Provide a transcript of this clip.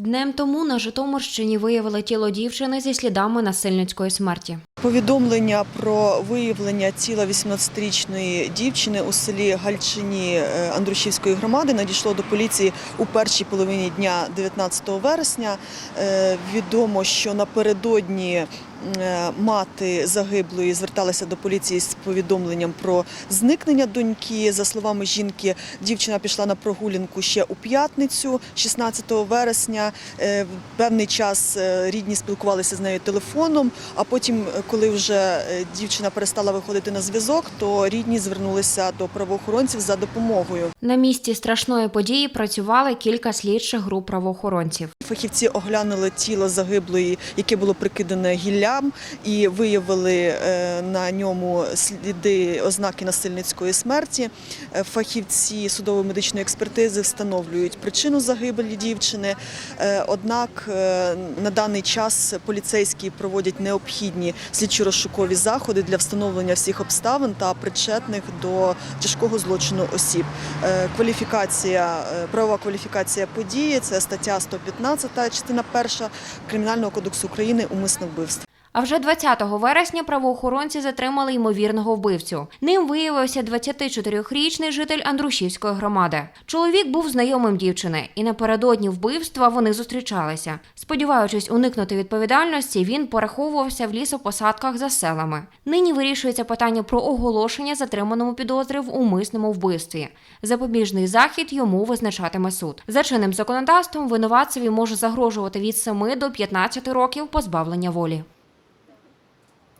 Днем тому на Житомирщині виявили тіло дівчини зі слідами насильницької смерті. Повідомлення про виявлення тіла 18-річної дівчини у селі Гальчині е, Андрушівської громади надійшло до поліції у першій половині дня 19 вересня. Е, Відомо, що напередодні е, мати загиблої зверталася до поліції з повідомленням про зникнення доньки. За словами жінки, дівчина пішла на прогулянку ще у п'ятницю, 16 вересня. Певний час рідні спілкувалися з нею телефоном, а потім, коли вже е, дівчина перестала виходити на зв'язок, то рідні звернулися до правоохоронців за допомогою. На місці страшної події працювали кілька слідчих груп правоохоронців. Фахівці оглянули тіло загиблої, яке було прикидане гіллям, і виявили е, на ньому сліди ознаки насильницької смерті. Е, Фахівці судово-медичної експертизи встановлюють причину загибелі дівчини. Однак на даний час поліцейські проводять необхідні слідчо-розшукові заходи для встановлення всіх обставин та причетних до тяжкого злочину осіб. Е, Кваліфікація, е, правова кваліфікація події це стаття 115, частина 1 Кримінального кодексу України умисне вбивство. А вже 20 вересня правоохоронці затримали ймовірного вбивцю. Ним виявився 24-річний житель Андрушівської громади. Чоловік був знайомим дівчини, і напередодні вбивства вони зустрічалися. Сподіваючись уникнути відповідальності, він пораховувався в лісопосадках за селами. Нині вирішується питання про оголошення затриманому підозри в умисному вбивстві. Запобіжний захід йому визначатиме суд. За чинним законодавством винуватцеві може загрожувати від 7 до 15 років позбавлення волі.